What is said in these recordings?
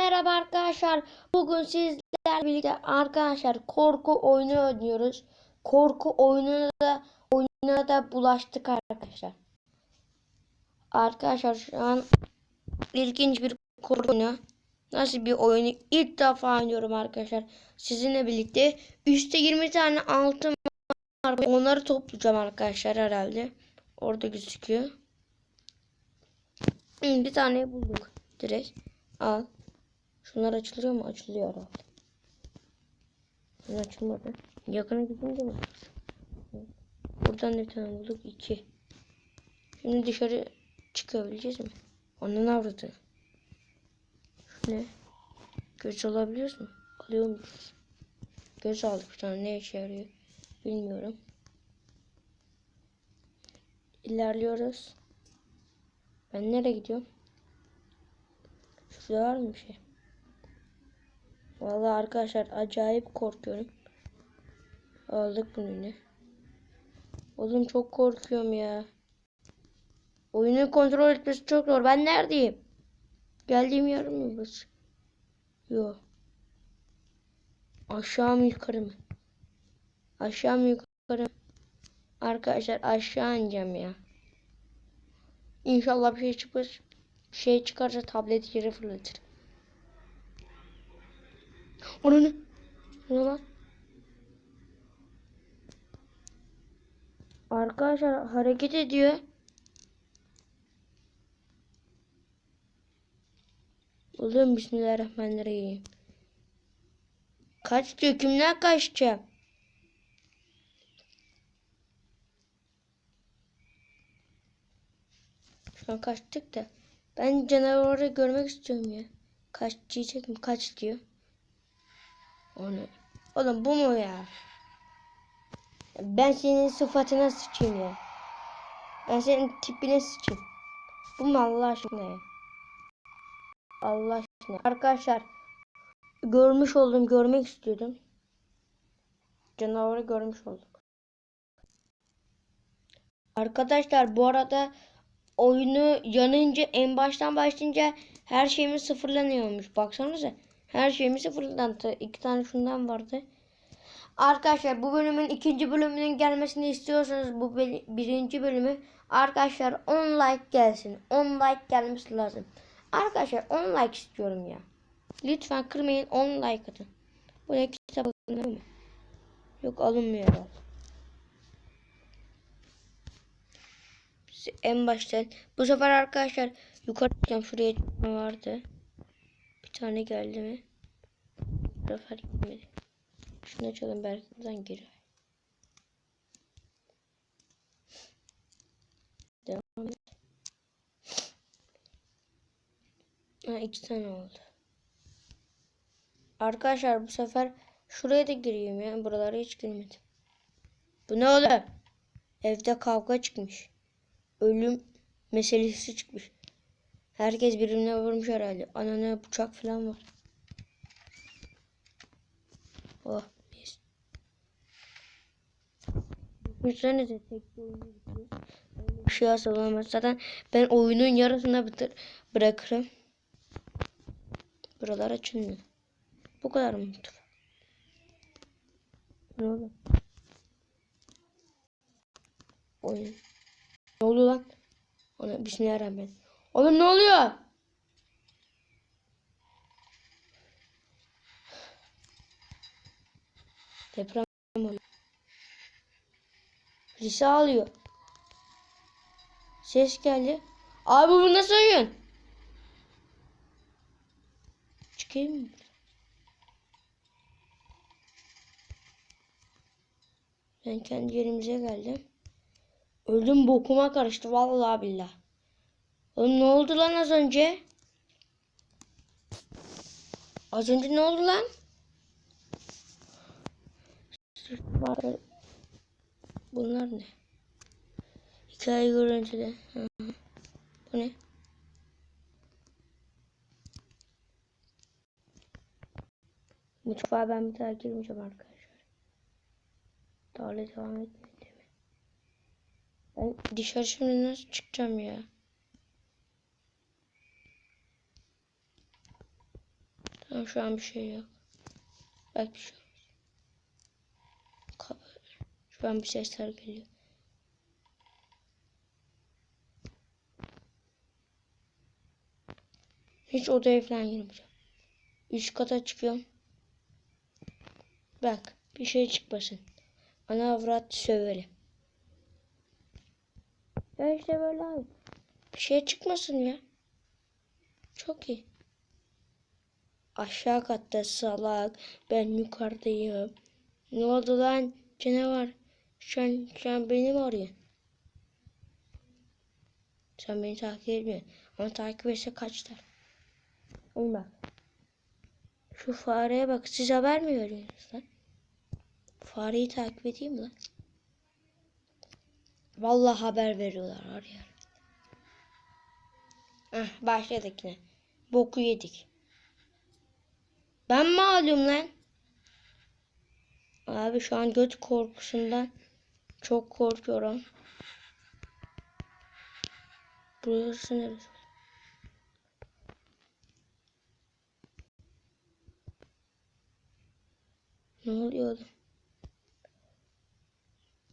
merhaba arkadaşlar. Bugün sizlerle birlikte arkadaşlar korku oyunu oynuyoruz. Korku oyununa da oyununa da bulaştık arkadaşlar. Arkadaşlar şu an ilginç bir korku oyunu. Nasıl bir oyunu ilk defa oynuyorum arkadaşlar. Sizinle birlikte üstte 20 tane altın var. Onları toplayacağım arkadaşlar herhalde. Orada gözüküyor. Bir tane bulduk direkt. Al. Şunlar açılıyor mu? Açılıyor herhalde. Şunlar açılmadı. Yakına gidince mi? Buradan da bir tane bulduk. iki. Şimdi dışarı çıkabileceğiz mi? Onun avradı. Ne? Göz alabiliyoruz mu? Alıyor muyuz? Göz aldık bir tane. Ne işe yarıyor? Bilmiyorum. İlerliyoruz. Ben nereye gidiyorum? Şurada var mı bir şey? Vallahi arkadaşlar acayip korkuyorum. Aldık bunu yine. Oğlum çok korkuyorum ya. Oyunu kontrol etmesi çok zor. Ben neredeyim? Geldiğim yer mi burası? Yok. Aşağı mı yukarı mı? Aşağı mı yukarı mı? Arkadaşlar aşağı ineceğim ya. İnşallah bir şey çıkar. Bir şey çıkarsa tablet yere fırlatır. Onu ne? Lan? Arkadaşlar hareket ediyor. Oğlum bismillahirrahmanirrahim. Kaç diyor kimden kaçacağım? Kaçtık da. Ben canavarı görmek istiyorum ya. Kaç diyecek mi? Kaç diyor. Onu. Oğlum bu mu ya? Ben senin sıfatına sıçayım ya. Ben senin tipine sıçayım. Bu mu Allah aşkına ya? Allah aşkına. Arkadaşlar görmüş oldum, görmek istiyordum. Canavarı görmüş olduk. Arkadaşlar bu arada oyunu yanınca en baştan başlayınca her şeyimiz sıfırlanıyormuş. Baksanıza. Her şeyimiz sıfırlandı. İki tane şundan vardı. Arkadaşlar bu bölümün ikinci bölümünün gelmesini istiyorsanız bu birinci bölümü arkadaşlar 10 like gelsin. 10 like gelmesi lazım. Arkadaşlar 10 like istiyorum ya. Lütfen kırmayın 10 like atın. Bu ne kitap alınıyor mu? Yok alınmıyor En baştan. Bu sefer arkadaşlar yukarı çıkacağım. Şuraya çıkma vardı. Tane geldi mi? Bu sefer gitmedi. Şunu açalım belki buradan girer. Devam et. Ha iki tane oldu. Arkadaşlar bu sefer şuraya da gireyim ya. Buralara hiç girmedim. Bu ne oğlum? Evde kavga çıkmış. Ölüm meselesi çıkmış. Herkes birbirine vurmuş herhalde. Anana bıçak falan var. Oh mis. Düşünsenize tek oyunu bir şey asıl. Zaten ben oyunun yarısında bitir bırakırım. Buralar açılmıyor. Bu kadar mı? Ne oldu? Oyun. Ne oluyor lan? Ona bismillahirrahmanirrahim. Oğlum ne oluyor? Deprem oluyor. Birisi ağlıyor. Ses geldi. Abi bu nasıl oyun? Çıkayım mı? Ben kendi yerimize geldim. Öldüm bokuma karıştı vallahi billah. Oğlum ne oldu lan az önce? Az önce ne oldu lan? Bunlar ne? Hikaye görüntüde. Bu ne? Mutfağa ben bir daha girmeyeceğim arkadaşlar. Daha devam etmedi mi? Ben dışarı şimdi nasıl çıkacağım ya? Tamam, şu an bir şey yok. Belki bir şey. Ka- Şu an bir sesler geliyor. Hiç odaya falan girmeyeceğim. Üst kata çıkıyorum. Bak bir şey çıkmasın. Ana avrat söverim. Ya işte böyle abi. Bir şey çıkmasın ya. Çok iyi. Aşağı katta salak. Ben yukarıdayım. Ne oldu lan canavar? Sen, sen beni mi arıyorsun? Sen beni takip etmiyorsun. Ama takip etse kaçlar. Oğlum bak. Şu fareye bak. Siz haber mi veriyorsunuz lan? Fareyi takip edeyim mi lan? Vallahi haber veriyorlar arıyor. Heh, başladık yine. Boku yedik. Ben mi alıyorum lan? Abi şu an göt korkusundan çok korkuyorum. Burası neresi? Ne oluyor oğlum?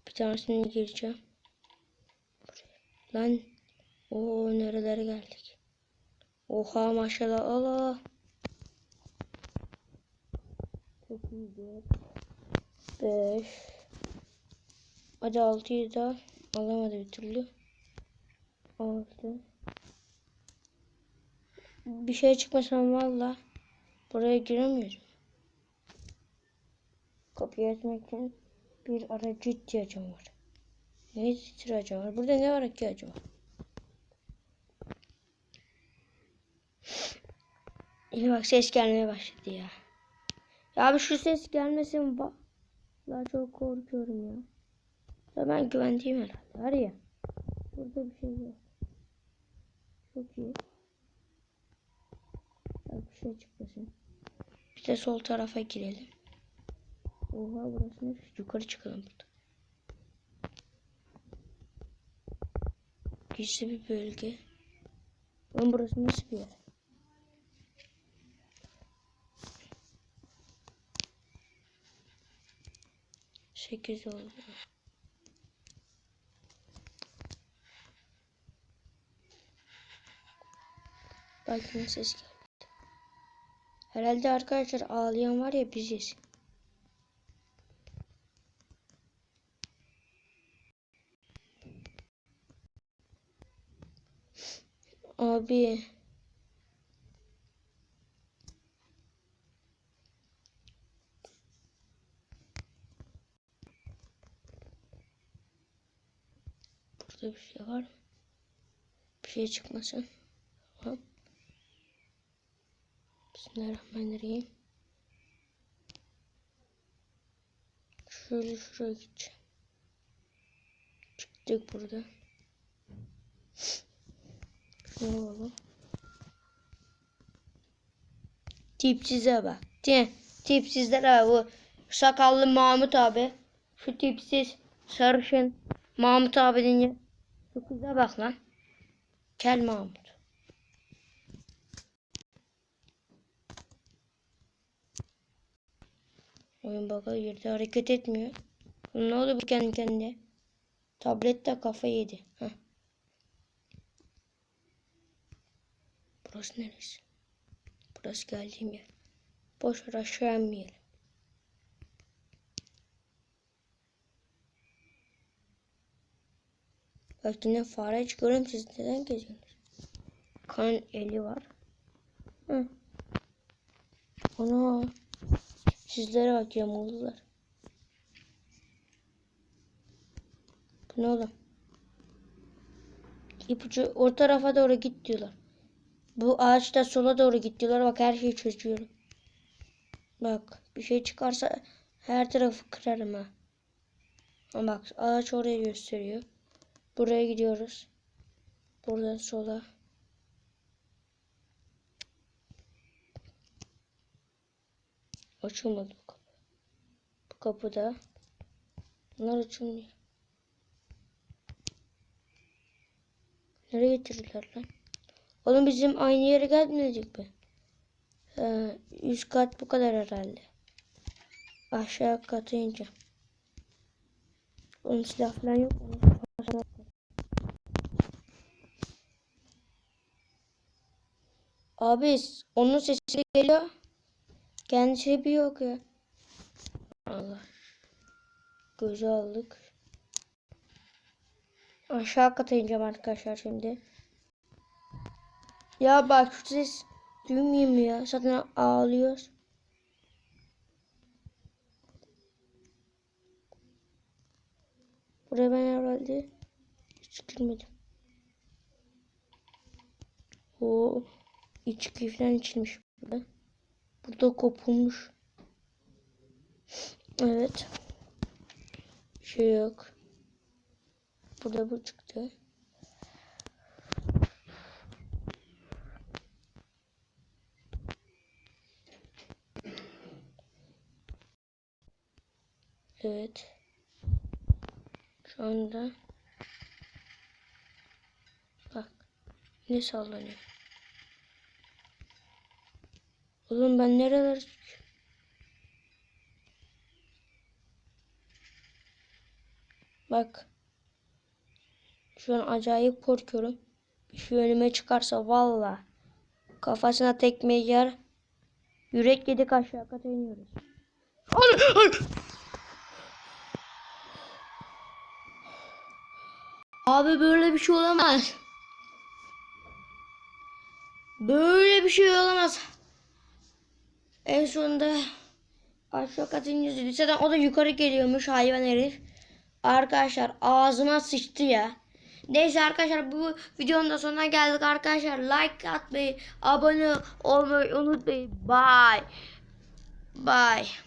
Bir tanesine gireceğim. Buraya. Lan. o nerelere geldik? Oha maşallah Allah. Çok iyi. Dört. Beş. Hadi altıyı da alamadı bir türlü. Altı. Bir şey çıkmasam valla buraya giremiyorum. Kapıyı açmak için bir aracı ihtiyacım var. Ne ihtiyacım var? Burada ne var ihtiyacım var? Yine bak ses gelmeye başladı ya. Ya abi şu ses gelmesin bak. Daha çok korkuyorum ya. Ya ben güvendiğim herhalde. Var ya. Burada bir şey yok. Çok iyi. Ya bir şey çıkmasın. Bir de sol tarafa girelim. Oha burası ne? Yukarı çıkalım burada. Gizli bir bölge. Lan burası nasıl bir yer? Sekiz oldu. Belki ne ses geldi. Herhalde arkadaşlar ağlayan var ya biziz. Abi. Burada bir şey var? Bir şey çıkmasın. Tamam. Bismillahirrahmanirrahim. Şöyle şuraya gideceğim. Çıktık burada. Şunu alalım. Tipsize bak. Tip, tipsizler abi. Bu sakallı Mahmut abi. Şu tipsiz sarışın Mahmut abi deyince. Şu kıza bak lan. Kel Mahmut. Oyun baka girdi. Hareket etmiyor. Ne oldu bu kendi kendine? Tablet de kafa yedi. Heh. Burası neresi? Burası geldiğim yer. Boş ver aşağı inmeyelim. Bak yine fare çıkıyorum siz neden geziyorsunuz? Kan eli var. Hı. Ana. Sizlere bak yamuldular. Bu ne oğlum? İpucu o tarafa doğru git diyorlar. Bu ağaçta sola doğru git diyorlar. Bak her şeyi çözüyorum. Bak bir şey çıkarsa her tarafı kırarım ha. Bak ağaç oraya gösteriyor. Buraya gidiyoruz. Buradan sola. Açılmadı bu kapı. Bu kapıda. Bunlar açılmıyor. Nereye getirdiler lan? Oğlum bizim aynı yere gelmedik mi? Ee, üst kat bu kadar herhalde. Aşağı katı ineceğim. Onun silah falan yok. Onun kafasına- Abi onun sesi geliyor. Kendisi bir yok ya. Allah. Gözü aldık. Aşağı kata ineceğim arkadaşlar şimdi. Ya bak şu ses duymayayım ya. Zaten ağlıyoruz. Buraya ben herhalde hiç girmedim. O içki falan içilmiş burada. Burada kopulmuş. Evet. Şey yok. Burada bu çıktı. Evet. Şu anda bak ne sallanıyor. Oğlum ben nereler Bak. Şu an acayip korkuyorum. Bir şey önüme çıkarsa valla kafasına tekme yer. Yürek yedik aşağı kata iniyoruz. Abi böyle bir şey olamaz. Böyle bir şey olamaz. En sonunda aşağı katın yüzü. Liseden o da yukarı geliyormuş hayvan herif. Arkadaşlar ağzıma sıçtı ya. Neyse arkadaşlar bu videonun da sonuna geldik arkadaşlar. Like atmayı, abone olmayı unutmayın. Bye. Bye.